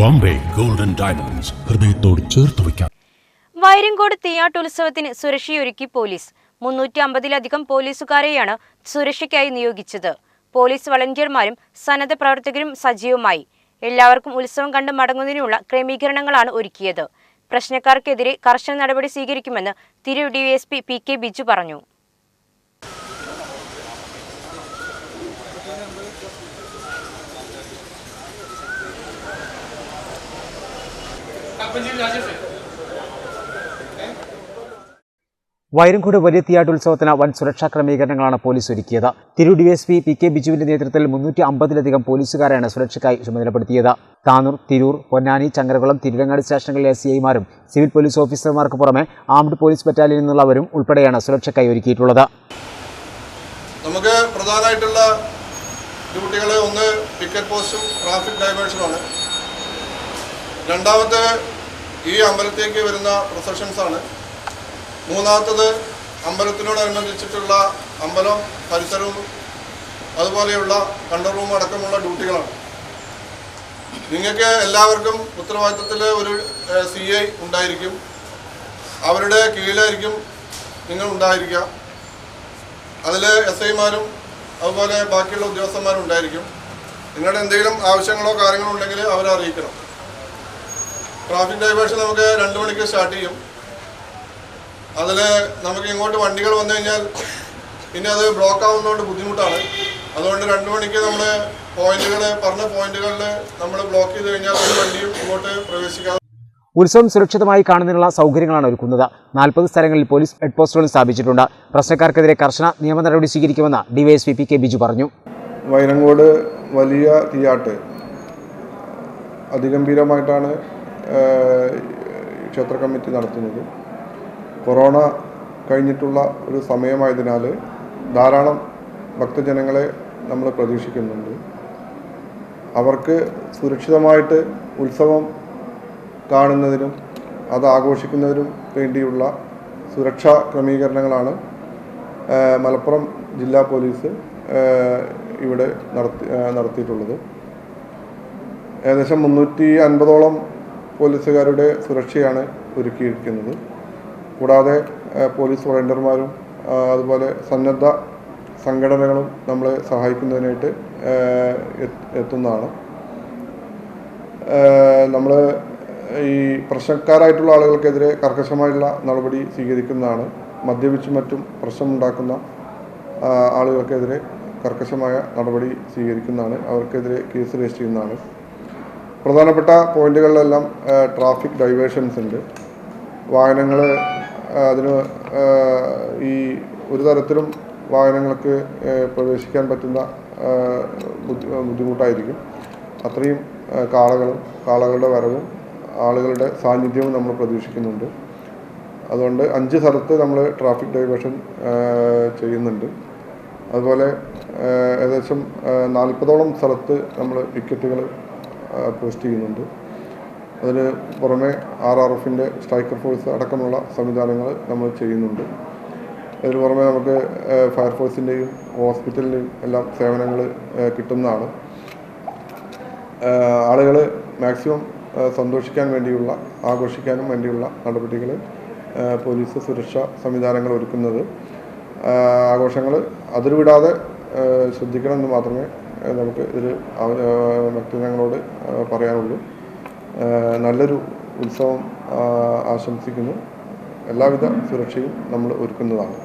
Bombay golden diamonds. ഹൃദയത്തോട് ചേർത്ത് വയ്ക്കാം. വൈരങ്കോട് തീയാട്ടുത്സവത്തിന് സുരക്ഷയൊരുക്കി പോലീസ്. മുന്നൂറ്റി അമ്പതിലധികം പോലീസുകാരെയാണ് സുരക്ഷയ്ക്കായി നിയോഗിച്ചത്. പോലീസ് വളണ്ടിയർമാരും സന്നദ്ധ പ്രവർത്തകരും സജീവമായി. എല്ലാവർക്കും ഉത്സവം കണ്ട് മടങ്ങുന്നതിനുള്ള ക്രമീകരണങ്ങളാണ് ഒരുക്കിയത്. പ്രശ്നക്കാർക്കെതിരെ കർശന നടപടി സ്വീകരിക്കുമെന്ന് തിരു എസ് പി കെ ബിജു പറഞ്ഞു. വൈരങ്കോട് വലിയ തീയാട്ടുത്സവത്തിന് വൻ സുരക്ഷാ ക്രമീകരണങ്ങളാണ് പോലീസ് ഒരുക്കിയത്. തിരു ഡിഎസ്പി പി കെ ബിജുവിന്റെ നേതൃത്വത്തിൽ മുന്നൂറ്റി അമ്പതിലധികം പോലീസുകാരാണ് സുരക്ഷയ്ക്കായി ചുമതലപ്പെടുത്തിയത്. താനൂർ തിരൂർ പൊന്നാനി ചങ്ങരകുളം തിരുവങ്ങാടി സ്റ്റേഷനുകളിലെ എസ് ഐമാരും സിവിൽ പോലീസ് ഓഫീസർമാർക്ക് പുറമെ ആംഡ് പോലീസ് ബറ്റാലിയനിൽ നിന്നുള്ളവരും ഉൾപ്പെടെയാണ് സുരക്ഷയ്ക്കായി ഒരുക്കിയിട്ടുള്ളത്. നമുക്ക് പ്രധാനമായിട്ടുള്ള ഡ്യൂട്ടികൾ ഒന്ന് പിക്കറ്റ് പോസ്റ്റും ട്രാഫിക് ഡൈവേർഷനുമാണ് രണ്ടാമത്തെ ഈ അമ്പലത്തേക്ക് വരുന്ന പ്രൊസഷൻസാണ് മൂന്നാമത്തത് അമ്പലത്തിനോടനുബന്ധിച്ചിട്ടുള്ള അമ്പലം പരിസരവും അതുപോലെയുള്ള കണ്ടർ റൂം അടക്കമുള്ള ഡ്യൂട്ടികളാണ്. നിങ്ങൾക്ക് എല്ലാവർക്കും ഉത്തരവാദിത്തത്തിൽ ഒരു സി ഐ ഉണ്ടായിരിക്കും. അവരുടെ കീഴിലായിരിക്കും നിങ്ങൾ ഉണ്ടായിരിക്കുക. അതിൽ എസ് ഐമാരും അതുപോലെ ബാക്കിയുള്ള ഉദ്യോഗസ്ഥന്മാരും ഉണ്ടായിരിക്കും. നിങ്ങളുടെ എന്തെങ്കിലും ആവശ്യങ്ങളോ കാര്യങ്ങളോ ഉണ്ടെങ്കിൽ അവരെ അറിയിക്കണം. ട്രാഫിക് ഡൈവേഷൻ നമുക്ക് രണ്ട് മണിക്ക് സ്റ്റാർട്ട് ചെയ്യും. അതിൽ നമുക്ക് ഇങ്ങോട്ട് വണ്ടികൾ വന്നു കഴിഞ്ഞാൽ പിന്നെ അത് ബ്ലോക്ക് ആവുന്നതുകൊണ്ട് ബുദ്ധിമുട്ടാണ്. അതുകൊണ്ട് രണ്ട് മണിക്ക് നമ്മൾ പോയിന്റുകൾ പറഞ്ഞ പോയിന്റുകളിൽ നമ്മൾ ബ്ലോക്ക് ചെയ്ത് കഴിഞ്ഞാൽ ഒരു വണ്ടിയും ഇങ്ങോട്ട് പ്രവേശിക്കാതെ ഉത്സവം സുരക്ഷിതമായി കാണുന്നതിനുള്ള സൗകര്യങ്ങളാണ് ഒരുക്കുന്നത്. നാൽപ്പത് സ്ഥലങ്ങളിൽ പോലീസ് ഹെഡ് പോസ്റ്റുകൾ സ്ഥാപിച്ചിട്ടുണ്ട്. പ്രശ്നക്കാർക്കെതിരെ കർശന നിയമ നടപടി സ്വീകരിക്കുമെന്ന് ഡിവൈഎസ്പി പി കെ ബിജു പറഞ്ഞു. വൈരങ്കോട് വലിയ തീയാട്ട്. അതിഗംഭീരമായിട്ടാണ് ക്ഷേത്ര കമ്മിറ്റി നടത്തുന്നത്. കൊറോണ കഴിഞ്ഞിട്ടുള്ള ഒരു സമയമായതിനാൽ ധാരാളം ഭക്തജനങ്ങളെ നമ്മൾ പ്രതീക്ഷിക്കുന്നുണ്ട്. അവർക്ക് സുരക്ഷിതമായിട്ട് ഉത്സവം കാണുന്നതിനും അത് ആഘോഷിക്കുന്നതിനും വേണ്ടിയുള്ള സുരക്ഷാ ക്രമീകരണങ്ങളാണ് മലപ്പുറം ജില്ലാ പോലീസ് ഇവിടെ നടത്തി നടത്തിയിട്ടുള്ളത്. ഏകദേശം മുന്നൂറ്റി അൻപതോളം പോലീസുകാരുടെ സുരക്ഷയാണ് ഒരുക്കിയിരിക്കുന്നത്. കൂടാതെ പോലീസ് വളണ്ടിയർമാരും അതുപോലെ സന്നദ്ധ സംഘടനകളും നമ്മളെ സഹായിക്കുന്നതിനായിട്ട് എത്തുന്നതാണ്. നമ്മൾ ഈ പ്രശ്നക്കാരായിട്ടുള്ള ആളുകൾക്കെതിരെ കർക്കശമായുള്ള നടപടി സ്വീകരിക്കുന്നതാണ്. മദ്യപിച്ചും മറ്റും പ്രശ്നമുണ്ടാക്കുന്ന ആളുകൾക്കെതിരെ കർക്കശമായ നടപടി സ്വീകരിക്കുന്നതാണ്. അവർക്കെതിരെ കേസ് രജിസ്റ്റർ ചെയ്യുന്നതാണ്. പ്രധാനപ്പെട്ട പോയിന്റുകളിലെല്ലാം ട്രാഫിക് ഡൈവേഷൻസ് ഉണ്ട്. വാഹനങ്ങൾ അതിന് ഈ ഒരു തരത്തിലും വാഹനങ്ങൾക്ക് പ്രവേശിക്കാൻ പറ്റുന്ന ബുദ്ധിമുട്ടായിരിക്കും. അത്രയും കാളകളും കാളകളുടെ വരവും ആളുകളുടെ സാന്നിധ്യവും നമ്മൾ പ്രതീക്ഷിക്കുന്നുണ്ട്. അതുകൊണ്ട് അഞ്ച് സ്ഥലത്ത് നമ്മൾ ട്രാഫിക് ഡൈവേഷൻ ചെയ്യുന്നുണ്ട്. അതുപോലെ ഏകദേശം നാൽപ്പതോളം സ്ഥലത്ത് നമ്മൾ വിക്കറ്റുകൾ പോസ്റ്റ് ചെയ്യുന്നുണ്ട്. അതിന് പുറമെ ആർ ആർ എഫിന്റെ സ്ട്രൈക്കർ ഫോഴ്സ് അടക്കമുള്ള സംവിധാനങ്ങൾ നമ്മൾ ചെയ്യുന്നുണ്ട്. അതിന് പുറമെ നമുക്ക് ഫയർഫോഴ്സിന്റെയും ഹോസ്പിറ്റലിന്റെയും എല്ലാം സേവനങ്ങൾ കിട്ടുന്നതാണ്. ആളുകൾ മാക്സിമം സന്തോഷിക്കാൻ വേണ്ടിയുള്ള ആഘോഷിക്കാനും വേണ്ടിയുള്ള നടപടികൾ പോലീസ് സുരക്ഷാ സംവിധാനങ്ങൾ ഒരുക്കുന്നത്. ആഘോഷങ്ങൾ അതിർവിടാതെ ഏഹ്, ശ്രദ്ധിക്കണമെന്ന് മാത്രമേ നമുക്ക് ഇതിൽ ഭക്തജനങ്ങളോട് പറയാനുള്ളൂ. നല്ലൊരു ഉത്സവം ആശംസിക്കുന്നു. എല്ലാവിധ സുരക്ഷയും നമ്മൾ ഒരുക്കുന്നതാണ്.